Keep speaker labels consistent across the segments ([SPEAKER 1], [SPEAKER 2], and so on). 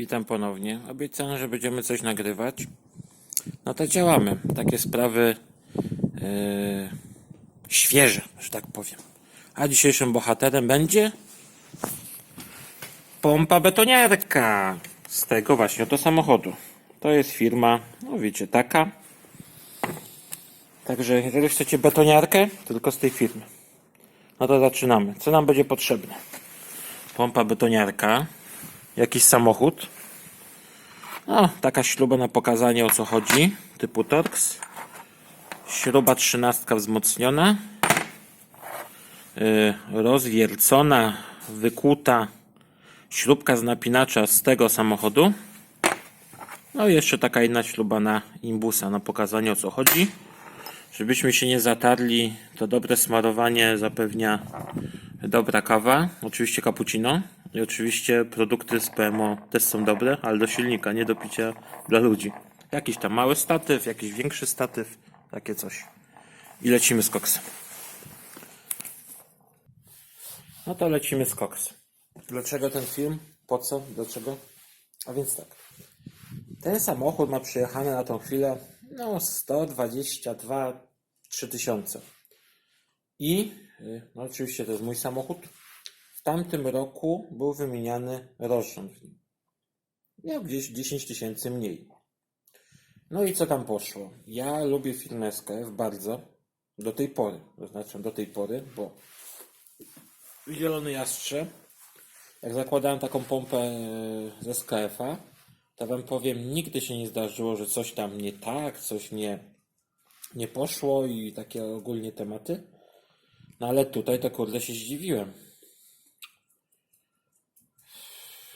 [SPEAKER 1] Witam ponownie. Obiecałem, że będziemy coś nagrywać. No to działamy. Takie sprawy e, świeże, że tak powiem. A dzisiejszym bohaterem będzie pompa betoniarka z tego właśnie oto samochodu. To jest firma, no wiecie, taka. Także jeżeli chcecie betoniarkę, tylko z tej firmy. No to zaczynamy. Co nam będzie potrzebne? Pompa betoniarka, jakiś samochód. No, taka śruba na pokazanie o co chodzi, typu Torx. Śruba trzynastka wzmocniona. Yy, rozwiercona, wykuta śrubka z napinacza z tego samochodu. No i jeszcze taka inna śruba na imbusa, na pokazanie o co chodzi. Żebyśmy się nie zatarli, to dobre smarowanie zapewnia dobra kawa, oczywiście cappuccino i oczywiście produkty z PMO też są dobre, ale do silnika, nie do picia dla ludzi. Jakiś tam mały statyw, jakiś większy statyw, takie coś. I lecimy z koksem. No to lecimy z koksem. Dlaczego ten film? Po co? Dlaczego? A więc tak. Ten samochód ma przyjechane na tą chwilę no 122 3000. I y, no oczywiście to jest mój samochód. W tamtym roku był wymieniany rozrząd. w nim. Miał gdzieś 10 tysięcy mniej. No i co tam poszło? Ja lubię firmę SKF bardzo. Do tej pory. To znaczy do tej pory, bo Zielony Jastrze, jak zakładałem taką pompę e, ze SKF-a, to wam powiem, nigdy się nie zdarzyło, że coś tam nie tak, coś nie, nie poszło i takie ogólnie tematy. No ale tutaj to kurde się zdziwiłem.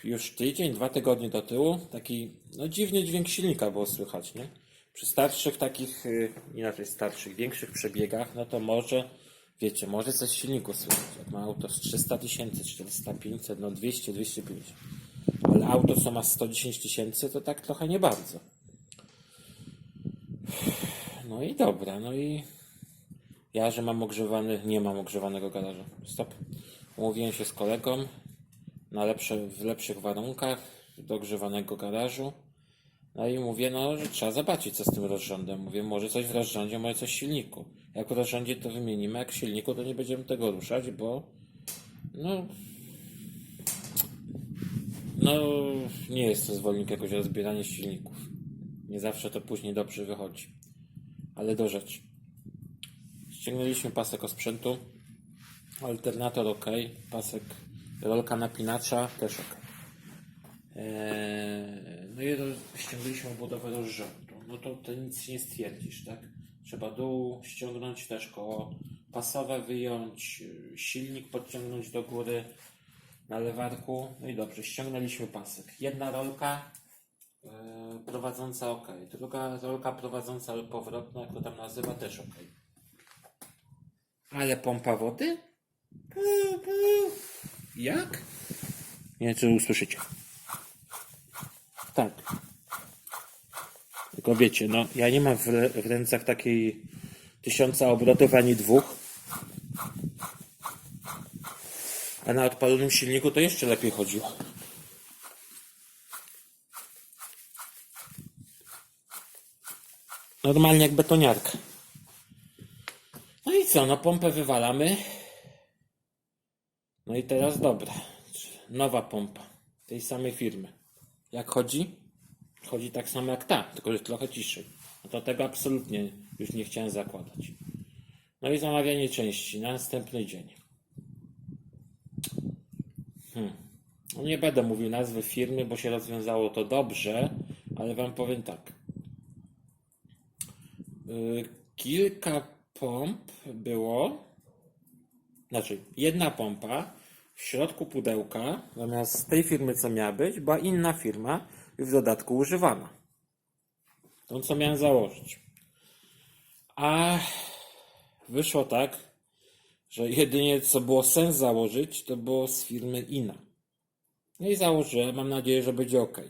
[SPEAKER 1] Już tydzień, dwa tygodnie do tyłu taki no dziwny dźwięk silnika było słychać, nie? Przy starszych takich, y, inaczej starszych, większych przebiegach, no to może, wiecie, może coś silniku słychać. Jak ma auto z 300 tysięcy, 400, 500, no 200, 250. Ale auto, co ma 110 tysięcy, to tak trochę nie bardzo. No i dobra, no i ja, że mam ogrzewany, nie mam ogrzewanego garażu. Stop. Umówiłem się z kolegą na lepsze, w lepszych warunkach do ogrzewanego garażu. No i mówię, no, że trzeba zobaczyć, co z tym rozrządem. Mówię, może coś w rozrządzie, może coś w silniku. Jak w rozrządzie to wymienimy, jak w silniku to nie będziemy tego ruszać, bo no, no nie jest to zwolennik jakoś rozbierania silników. Nie zawsze to później dobrze wychodzi. Ale do rzeczy. Ściągnęliśmy pasek osprzętu. Alternator ok. Pasek, rolka napinacza też ok. Eee, no i ściągnęliśmy budowę rozrządu. No to, to nic nie stwierdzisz, tak? Trzeba dół ściągnąć też koło pasowe wyjąć, silnik podciągnąć do góry na lewarku. No i dobrze, ściągnęliśmy pasek. Jedna rolka yy, prowadząca ok. Druga rolka prowadząca ale powrotna, jak to tam nazywa, też ok. Ale pompa wody? Jak? Nie czy usłyszycie. Tak. Tylko wiecie, no ja nie mam w, w rękach takiej tysiąca obrotów ani dwóch. A na odpalonym silniku to jeszcze lepiej chodziło. Normalnie jak betoniarka. No i co, no pompę wywalamy. No i teraz dobra. Nowa pompa. Tej samej firmy. Jak chodzi? Chodzi tak samo jak ta, tylko że trochę ciszej. No to tego absolutnie już nie chciałem zakładać. No i zamawianie części na następny dzień. Hmm. No nie będę mówił nazwy firmy, bo się rozwiązało to dobrze, ale wam powiem tak. Yy, kilka pomp było, znaczy jedna pompa w środku pudełka, zamiast tej firmy, co miała być, była inna firma i w dodatku używana. Tą, co miałem założyć. A wyszło tak, że jedynie co było sens założyć, to było z firmy Ina. No i założyłem, mam nadzieję, że będzie ok.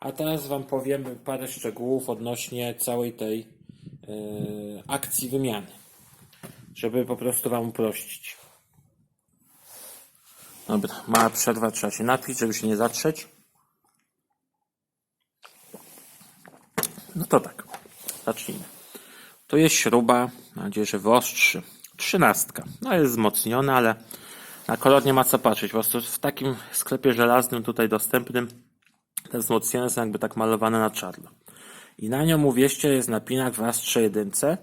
[SPEAKER 1] A teraz Wam powiem parę szczegółów odnośnie całej tej e, akcji wymiany, żeby po prostu Wam uprościć. Dobra, mała przerwa, trzeba się napić, żeby się nie zatrzeć. No to tak, zacznijmy. To jest śruba, mam nadzieję, że wyostrzy. Trzynastka. No jest wzmocniona, ale na kolor nie ma co patrzeć. Po prostu w takim sklepie żelaznym tutaj dostępnym te wzmocnione są jakby tak malowane na czarno. I na nią, uwierzcie, jest napinak w Astrze jedynce.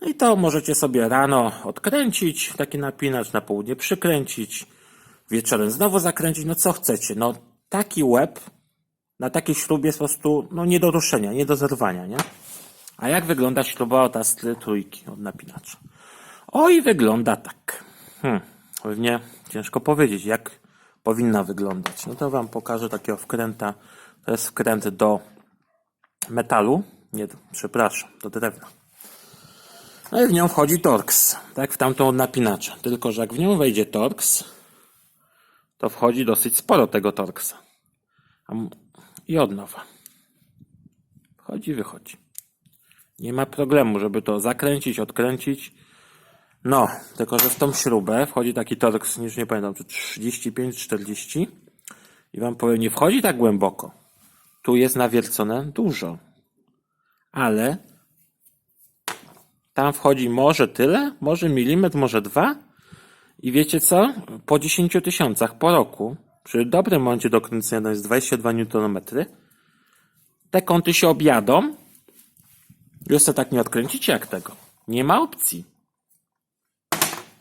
[SPEAKER 1] No i to możecie sobie rano odkręcić, taki napinacz, na południe przykręcić, wieczorem znowu zakręcić, no co chcecie. No taki łeb na takiej śrubie jest po prostu no, nie do ruszenia, nie do zerwania, nie? A jak wygląda śruba od Astry trójki, od napinacza? Oj, wygląda tak. Hmm, pewnie ciężko powiedzieć, jak powinna wyglądać. No to wam pokażę takiego wkręta. To jest wkręt do metalu. Nie, przepraszam, do drewna. No i w nią wchodzi Torx, tak w tamtą od napinacza. Tylko, że jak w nią wejdzie Torx, to wchodzi dosyć sporo tego Torxa. A m- I od nowa. Wchodzi, wychodzi. Nie ma problemu, żeby to zakręcić, odkręcić. No, tylko że w tą śrubę wchodzi taki Torx, już nie pamiętam, czy 35-40 i wam powiem, nie wchodzi tak głęboko. Tu jest nawiercone dużo. Ale tam wchodzi może tyle, może milimetr, może dwa. I wiecie co? Po 10 tysiącach po roku, przy dobrym momencie do kręcenia to jest 22 Nm, te kąty się objadą. Już se tak nie odkręcicie jak tego. Nie ma opcji.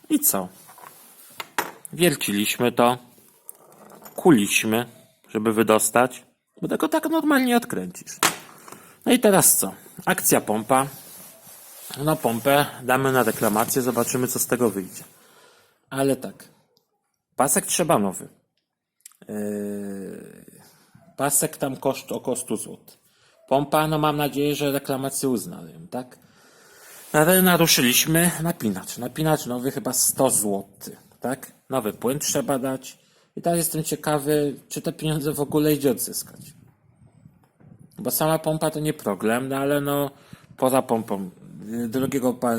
[SPEAKER 1] I co? Wierciliśmy to, kuliśmy, żeby wydostać, bo tego tak normalnie odkręcisz. No i teraz co? Akcja pompa. No pompę damy na reklamację, zobaczymy co z tego wyjdzie. Ale tak. Pasek trzeba nowy. Yy, pasek tam koszt około 100 zł. Pompa, no mam nadzieję, że reklamację uznają, tak? Ale naruszyliśmy napinacz. Napinacz nowy chyba 100 zł, tak? Nowy płyn trzeba dać. I teraz jestem ciekawy, czy te pieniądze w ogóle idzie odzyskać. Bo sama pompa to nie problem, no ale no poza pompą y, drugiego pa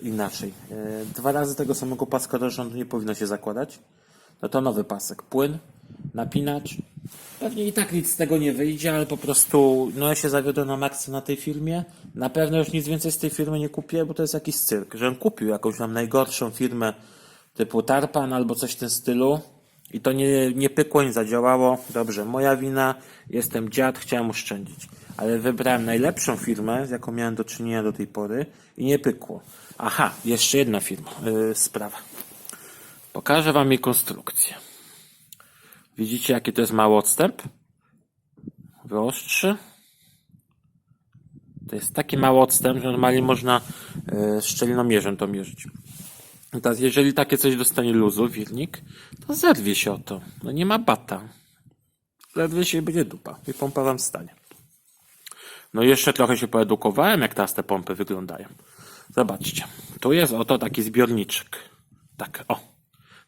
[SPEAKER 1] inaczej. y, Dwa razy tego samego paska do rządu nie powinno się zakładać. No to nowy pasek. Płyn, napinacz. Pewnie i tak nic z tego nie wyjdzie, ale po prostu no ja się zawiodłem na maksa na tej firmie. Na pewno już nic więcej z tej firmy nie kupię, bo to jest jakiś cyrk. Żebym kupił jakąś tam najgorszą firmę typu Tarpan albo coś w tym stylu i to nie, nie pykło, nie zadziałało. Dobrze, moja wina, jestem dziad, chciałem oszczędzić. Ale wybrałem najlepszą firmę, z jaką miałem do czynienia do tej pory i nie pykło. Aha, jeszcze jedna firma, yy, sprawa. Pokażę wam jej konstrukcję. Widzicie, jaki to jest mały odstęp? Wyostrzy. To jest taki mały odstęp, że normalnie można yy, szczelinomierzem to mierzyć. I Teraz, jeżeli takie coś dostanie luzu, wirnik, to zerwie się o to. No nie ma bata. Zerwie się będzie dupa. I pompa wam stanie. No jeszcze trochę się poedukowałem, jak teraz te pompy wyglądają. Zobaczcie. Tu jest oto taki zbiorniczek. Tak, o.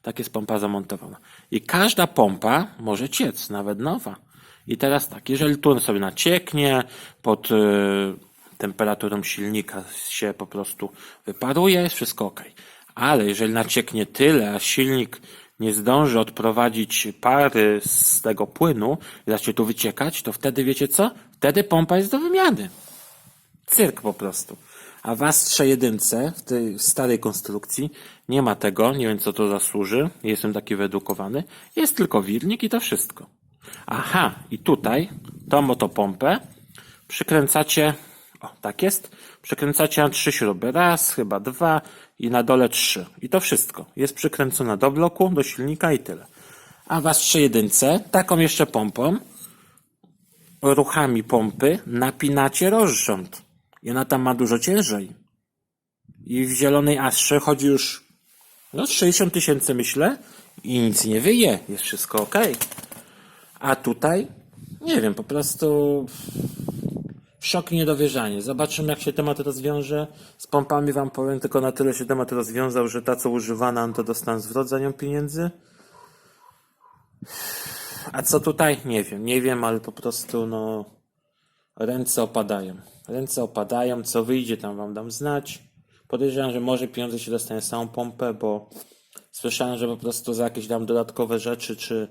[SPEAKER 1] Tak jest pompa zamontowana. I każda pompa może ciec, nawet nowa. I teraz tak, jeżeli tu sobie nacieknie, pod y, temperaturą silnika się po prostu wyparuje, jest wszystko ok. Ale jeżeli nacieknie tyle, a silnik nie zdąży odprowadzić pary z tego płynu i zacznie tu wyciekać, to wtedy wiecie co? Wtedy pompa jest do wymiany. Cyrk po prostu. A w Astrze jedynce, w tej starej konstrukcji, nie ma tego, nie wiem co to zasłuży, jestem taki wyedukowany, jest tylko wirnik i to wszystko. Aha, i tutaj tą oto pompę przykręcacie, o tak jest, przykręcacie na trzy śruby, raz, chyba dwa i na dole trzy. I to wszystko. Jest przykręcona do bloku, do silnika i tyle. A w Astrze jedynce, taką jeszcze pompą, ruchami pompy napinacie rozrząd. I ona tam ma dużo ciężej. I w zielonej Astrze chodzi już no z 60 tysięcy myślę i nic nie wyje. Jest wszystko ok. A tutaj nie wiem, po prostu szok i niedowierzanie. Zobaczymy jak się temat rozwiąże. Z pompami wam powiem tylko na tyle się temat rozwiązał, że ta co używana no to dostanę zwrot za pieniędzy. A co tutaj? Nie wiem, nie wiem, ale po prostu no ręce opadają. Ręce opadają, co wyjdzie tam wam dam znać. Podejrzewam, że może pieniądze się dostanie samą pompę, bo słyszałem, że po prostu za jakieś tam dodatkowe rzeczy, czy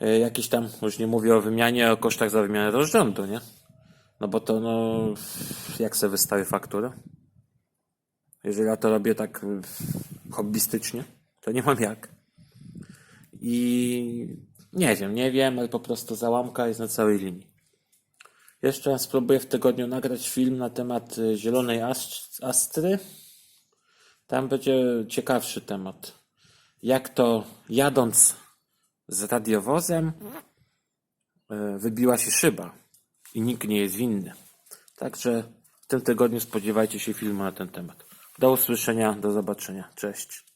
[SPEAKER 1] e, jakieś tam, już nie mówię o wymianie, o kosztach za wymianę rozrządu, nie? No bo to no, jak sobie wystawię fakturę? Jeżeli ja to robię tak y, hobbystycznie, to nie mam jak. I nie wiem, nie wiem, ale po prostu załamka jest na całej linii. Jeszcze raz spróbuję w tygodniu nagrać film na temat y, zielonej ast- astry. Tam będzie ciekawszy temat. Jak to jadąc z radiowozem y, wybiła się szyba i nikt nie jest winny. Także w tym tygodniu spodziewajcie się filmu na ten temat. Do usłyszenia, do zobaczenia. Cześć.